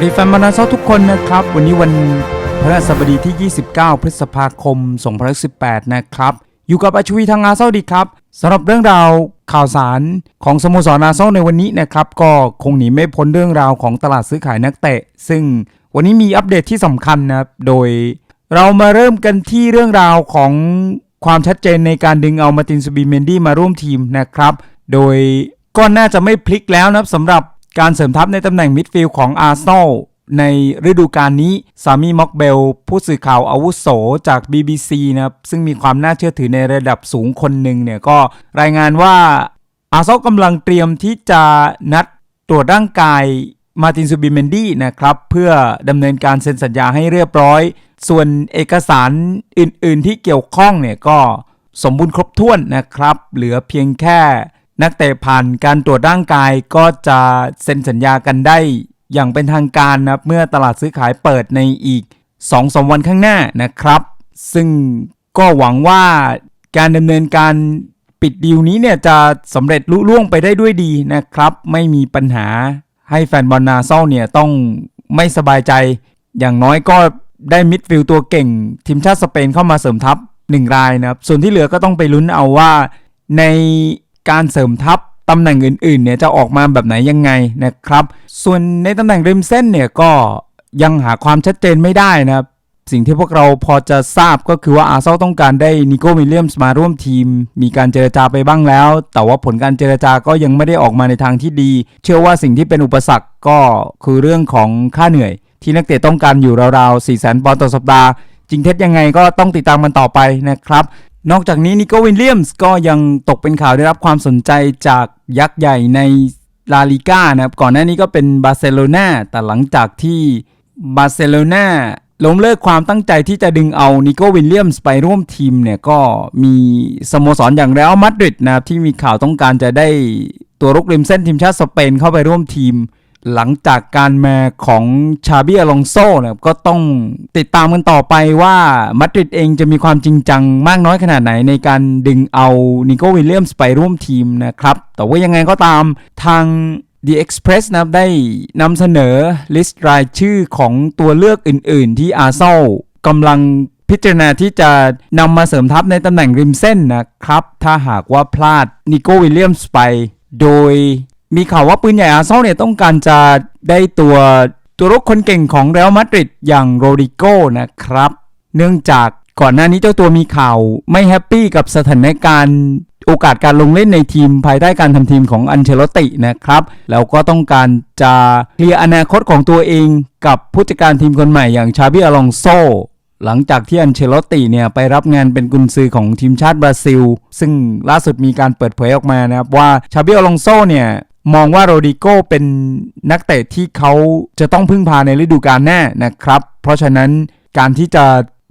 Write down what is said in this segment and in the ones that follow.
วัสดีแฟนบอลนาซอทุกคนนะครับ วันนี้วันพฤหัสบดีที่ 29 พฤษภาคม 2018 นะครับ อยู่กับอาชวีทางอาเซาดีครับสำหรับเรื่องราวข่าวสารของสโมสรอาเซาในวันนี้นะครับ ก็คงหนีไม่พ้นเรื่องราวของตลาดซื้อขายนักเตะ ซึ่งวันนี้มีอัปเดตที่สำคัญนะครับ โดยเรามาเริ่มกันที่เรื่องราวของความชัดเจนในการดึงเอามาตินซูบิเมนดี้มาร่วมทีมนะครับ โดยก็น่าจะไม่พลิกแล้วนะครับสำหรับ การเสริมทัพในตำแหน่งมิดฟิลด์ของอาร์เซนอลในฤดูกาลนี้ซามีม็อกเบล ผู้สื่อข่าวอาวุโสจาก BBC นะครับ ซึ่งมีความน่าเชื่อถือในระดับสูงคนหนึ่งเนี่ยก็รายงานว่าอาร์เซนอลกำลังเตรียมที่จะนัดตรวจร่างกายมาตินซูบิเมนดี้นะครับ เพื่อดำเนินการเซ็นสัญญาให้เรียบร้อย ส่วนเอกสารอื่น ๆ ที่เกี่ยวข้องเนี่ยก็สมบูรณ์ครบถ้วนนะครับ เหลือเพียงแค่ นักเตะผ่านการตรวจร่างกายก็จะเซ็นสัญญากันได้ อย่างเป็นทางการนะเมื่อตลาดซื้อขายเปิดในอีก2-3สวันข้างหน้านะครับ ซึ่งก็หวังว่าการดำเนินการปิดดีลนี้เนี่ยจะสำเร็จลุล่วงไปได้ด้วยดีนะครับ ไม่มีปัญหาให้แฟนบอลนาเซาเนี่ยต้องไม่สบายใจ อย่างน้อยก็ได้มิดฟิลตัวเก่ง ทีมชาติสเปนเข้ามาเสริมทัพหนึ่งรายนะครับ ส่วนที่เหลือก็ต้องไปลุ้นเอาว่าใน การเสริมทัพตำแหน่งอื่นๆเนี่ยจะออกมาแบบไหนยังไงนะครับ ส่วนในตำแหน่งริมเส้นเนี่ยก็ยังหาความชัดเจนไม่ได้นะครับ สิ่งที่พวกเราพอจะทราบก็คือว่าอาร์เซนอลต้องการได้นิโก้วิลเลียมส์มาร่วมทีม มีการเจรจาไปบ้างแล้ว แต่ว่าผลการเจรจาก็ยังไม่ได้ออกมาในทางที่ดี เชื่อว่าสิ่งที่เป็นอุปสรรคก็คือเรื่องของค่าเหนื่อย ที่นักเตะต้องการอยู่ราวๆ4 0 0 0 0 0ปอนด์ต่อสัปดาห์จริงเท็จยังไงก็ต้องติดตามมันต่อไปนะครับ นอกจากนี้นิโก้วิลเลียมส์ก็ยังตกเป็นข่าวได้รับความสนใจจากยักษ์ใหญ่ในลาลิก้านะครับ ก่อนหน้านี้ก็เป็นบาร์เซโลนาแต่หลังจากที่บาร์เซโลนาล้มเลิกความตั้งใจที่จะดึงเอานิโก้วิลเลียมส์ไปร่วมทีมเนี่ยก็มีสโมสรอย่างเรอัลมาดริดนะครับที่มีข่าวต้องการจะได้ตัวรุกริมเส้นทีมชาติสเปนเข้าไปร่วมทีม หลังจากการมาของชาบิอลองโซนะครับก็ต้องติดตามกันต่อไปว่ามาดริดเองจะมีความจริงจังมากน้อยขนาดไหนในการดึงเอานิโก้วิลเลียมส์ไปร่วมทีมนะครับ แต่ว่ายังไงก็ตามทาง The Express นะครับได้นำเสนอลิสต์รายชื่อของตัวเลือกอื่น ๆ ที่อาร์เซลกำลังพิจารณาที่จะนำมาเสริมทัพในตำแหน่งริมเส้นนะครับ ถ้าหากว่าพลาดนิโก้วิลเลียมส์ไป โดย มีข่าวว่าปืนใหญ่อาร์เซนอลเนี่ยต้องการจะได้ตัวตัวรุกคนเก่งของเรอัลมาดริดอย่างโรดิโกนะครับ เนื่องจากก่อนหน้านี้เจ้าตัวมีข่าวไม่แฮปปี้กับสถานการณ์โอกาสการลงเล่นในทีมภายใต้การทำทีมของอันเชลตินะครับ แล้วก็ต้องการจะเคลียร์อนาคตของตัวเองกับผู้จัดการทีมคนใหม่อย่างชาบิอลองโซหลังจากที่อันเชลติเนี่ยไปรับงานเป็นกุนซือของทีมชาติบราซิล ซึ่งล่าสุดมีการเปิดเผยออกมานะครับว่าชาบิอลองโซเนี่ย มองว่าโรดิโกเป็นนักเตะที่เขาจะต้องพึ่งพาในฤดูกาลหน้านะครับ เพราะฉะนั้นการที่จะ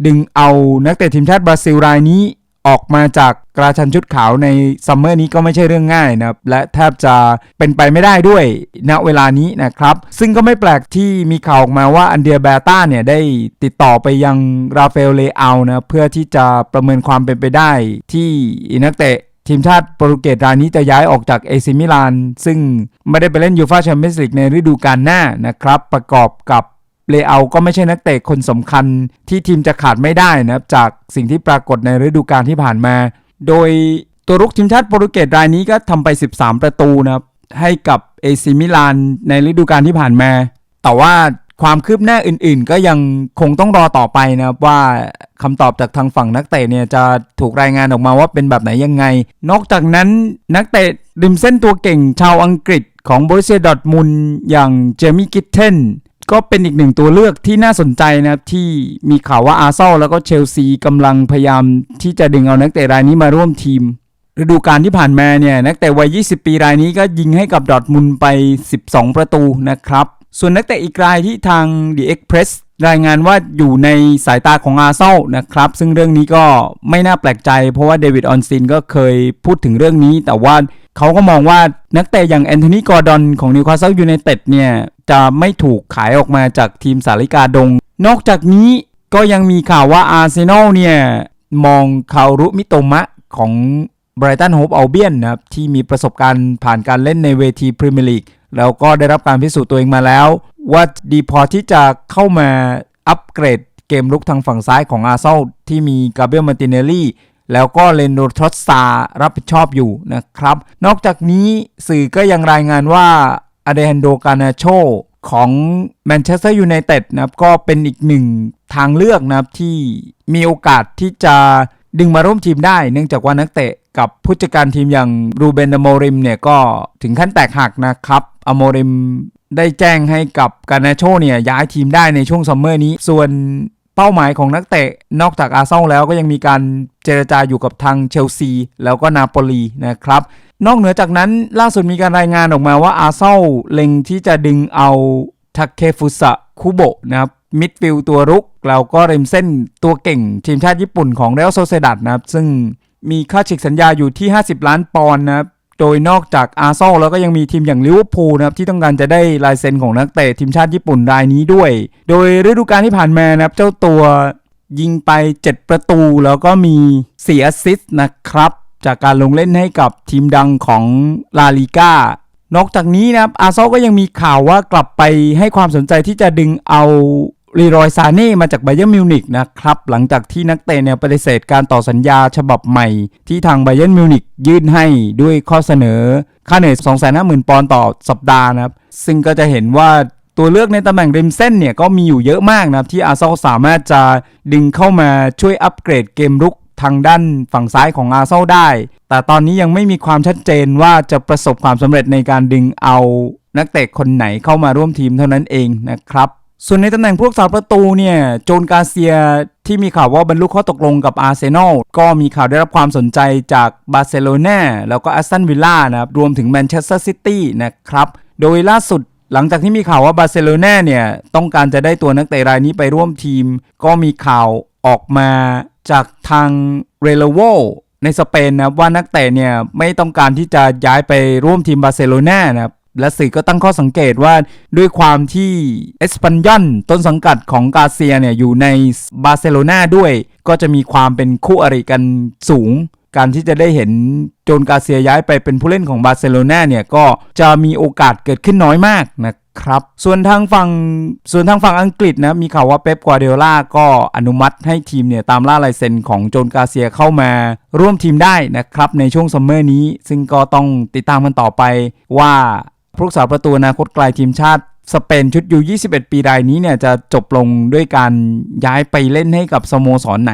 ดึงเอานักเตะทีมชาติบราซิลรายนี้ออกมาจากกราชันชุดขาวในซัมเมอร์นี้ก็ไม่ใช่เรื่องง่ายนะครับ และแทบจะเป็นไปไม่ได้ด้วยณเวลานี้นะครับ ซึ่งก็ไม่แปลกที่มีข่าวออกมาว่าอันเดียเบต้าเนี่ย ได้ติดต่อไปยังราฟาเอลเลอานะ เพื่อที่จะประเมินความเป็นไปได้ที่นักเตะ ทีมชาติโปรตุเกสรายนี้จะย้ายออกจากเอซิมิลาน ซึ่งไม่ได้ไปเล่นยูฟาแชมเปี้ยนส์ลีกในฤดูกาลหน้านะครับ ประกอบกับเลอาก็ไม่ใช่นักเตะคนสำคัญที่ทีมจะขาดไม่ได้นะครับ จากสิ่งที่ปรากฏในฤดูกาลที่ผ่านมา โดยตัวรุกทีมชาติโปรตุเกสรายนี้ก็ทำไป 13 ประตูนะครับให้กับเอซิมิลานในฤดูกาลที่ผ่านมา แต่ว่า ความคืบหน้าอื่นๆ ก็ยังคงต้องรอต่อไปนะครับว่าคำตอบจากทางฝั่งนักเตะเนี่ยจะถูกรายงานออกมาว่าเป็นแบบไหนยังไง นอกจากนั้นนักเตะริมเส้นตัวเก่งชาวอังกฤษของบริเซียดอร์ทมุนอย่างเจมี่กิทเทนก็เป็นอีกหนึ่งตัวเลือกที่น่าสนใจนะครับ ที่มีข่าวว่าอาร์เซอลแล้วก็เชลซีกำลังพยายามที่จะดึงเอานักเตะรายนี้มาร่วมทีม ฤดูกาลที่ผ่านมาเนี่ย นักเตะวัย 20 ปีรายนี้ก็ยิงให้กับดอร์ทมุนไป 12 ประตูนะครับ ส่วนนักเตะอีกรายที่ทาง The Express รายงานว่าอยู่ในสายตาของอาร์เซลนะครับ ซึ่งเรื่องนี้ก็ไม่น่าแปลกใจ เพราะว่าเดวิดออนซินก็เคยพูดถึงเรื่องนี้ แต่ว่าเขาก็มองว่านักเตะอย่างแอนโทนีกอร์ดอนของนิวคาสเซิลยูไนเต็ดเนี่ย จะไม่ถูกขายออกมาจากทีมสาริกาดง นอกจากนี้ก็ยังมีข่าวว่าอาร์เซนอลเนี่ย มองคารุมิโตมะของไบรตันโฮปอัลเบียนนะครับที่มีประสบการณ์ผ่านการเล่นในเวทีพรีเมียร์ลีก แล้วก็ได้รับการพิสูจน์ตัวเองมาแล้ว ว่าดีพอที่จะเข้ามาอัปเกรดเกมลุกทางฝั่งซ้ายของอาร์เซนอลที่มีกาเบรียลมาร์ติเนลลี่แล้วก็เลนโดทรอสซารับผิดชอบอยู่นะครับ นอกจากนี้สื่อก็ยังรายงานว่าอเดฮันโดกานาโชของแมนเชสเตอร์ยูไนเต็ดนะครับก็เป็นอีกหนึ่งทางเลือกนะครับที่มีโอกาสที่จะดึงมาร่วมทีมได้ เนื่องจากว่านักเตะกับผู้จัดการทีมอย่างรูเบนโมริมเนี่ยก็ถึงขั้นแตกหักนะครับ อโมริมได้แจ้งให้กับกานาโชเนี่ยย้ายทีมได้ในช่วงซัมเมอร์นี้ ส่วนเป้าหมายของนักเตะนอกจากอาร์เซนอลแล้วก็ยังมีการเจรจาอยู่กับทางเชลซี แล้วก็นาโปลีนะครับ นอกเหนือจากนั้นล่าสุดมีการรายงานออกมาว่าอาร์เซนอลเล็งที่จะดึงเอาทาเคฟุสะคุโบะนะครับมิดฟิลตัวรุกแล้วก็ริมเส้นตัวเก่งทีมชาติญี่ปุ่นของเรอัลโซเซดัดนะครับ ซึ่งมีค่าฉีกสัญญาอยู่ที่ 50 ล้านปอนด์นะครับ โดยนอกจากอาร์เซนอลแล้วก็ยังมีทีมอย่างลิเวอร์พูลนะครับที่ต้องการจะได้ลายเซ็นของนักเตะทีมชาติญี่ปุ่นรายนี้ด้วย โดยฤดูกาลที่ผ่านมานะครับเจ้าตัวยิงไป 7 ประตูแล้วก็มี4แอสซิสต์นะครับจากการลงเล่นให้กับทีมดังของลาลิก้านอกจากนี้นะครับอาร์เซนอลก็ยังมีข่าวว่ากลับไปให้ความสนใจที่จะดึงเอา ลีรอยซาเน่มาจากไบเย r n m มิวนิกนะครับ หลังจากที่นักเตะเนี่ยปฏิเสธการต่อสัญญาฉบับใหม่ ที่ทางไบเย r n m มิวนิกยื่นให้ด้วยข้อเสนอ ค่าเหนื่อย250,000 ปอนด์ต่อสัปดาห์นะครับ ซึ่งก็จะเห็นว่าตัวเลือกในตำแหน่งริมเส้นเนี่ยก็มีอยู่เยอะมากนะครับที่อาร์เซนอลสามารถจะดึงเข้ามาช่วยอัปเกรดเกมรุกทางด้านฝั่งซ้ายของอาร์เซนอลได้ แต่ตอนนี้ยังไม่มีความชัดเจนว่าจะประสบความสำเร็จในการดึงเอานักเตะคนไหนเข้ามาร่วมทีมเท่านั้นเองนะครับ ส่วนในตำแหน่งผู้รักษาประตูเนี่ย โจนกาเซียที่มีข่าวว่าบรรลุข้อตกลงกับอาร์เซนอลก็มีข่าวได้รับความสนใจจากบาร์เซโลนาแล้วก็แอสตันวิลล่านะครับรวมถึงแมนเชสเตอร์ซิตี้นะครับ โดยล่าสุดหลังจากที่มีข่าวว่าบาร์เซโลนาเนี่ย ต้องการจะได้ตัวนักเตะรายนี้ไปร่วมทีม ก็มีข่าวออกมาจากทางเรโลโวในสเปนนะว่านักเตะเนี่ยไม่ต้องการที่จะย้ายไปร่วมทีมบาร์เซโลนานะครับ และสื่อก็ตั้งข้อสังเกตว่าด้วยความที่เอสปันยอนต้นสังกัดของกาเซียเนี่ยอยู่ในบาร์เซโลนาด้วย ก็จะมีความเป็นคู่อริกันสูง การที่จะได้เห็นโจนกาเซียย้ายไปเป็นผู้เล่นของบาร์เซโลนาเนี่ยก็จะมีโอกาสเกิดขึ้นน้อยมากนะครับส่วนทางฝั่งส่วนทางฝั่งอังกฤษนะมีข่าวว่าเป๊ปกัวเดล่าก็อนุมัติให้ทีมเนี่ยตามล่าลายเซ็นของโจนกาเซียเข้ามาร่วมทีมได้นะครับในช่วงซัมเมอร์นี้ ซึ่งก็ต้องติดตามมันต่อไปว่า ผู้รักษาประตูอนาคตไกลทีมชาติสเปนชุดยู 21 ปีรายนี้เนี่ยจะจบลงด้วยการย้ายไปเล่นให้กับสโมสรไหน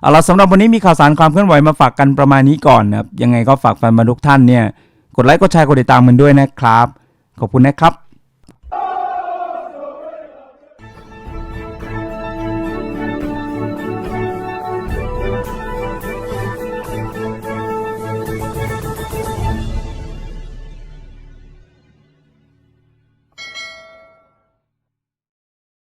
เอาละสำหรับวันนี้มีข่าวสารความเคลื่อนไหวมาฝากกันประมาณนี้ก่อนนะครับ ยังไงก็ฝากแฟนบอลทุกท่านเนี่ย กดไลค์กดแชร์กดติดตามมันด้วยนะครับ ขอบคุณนะครับ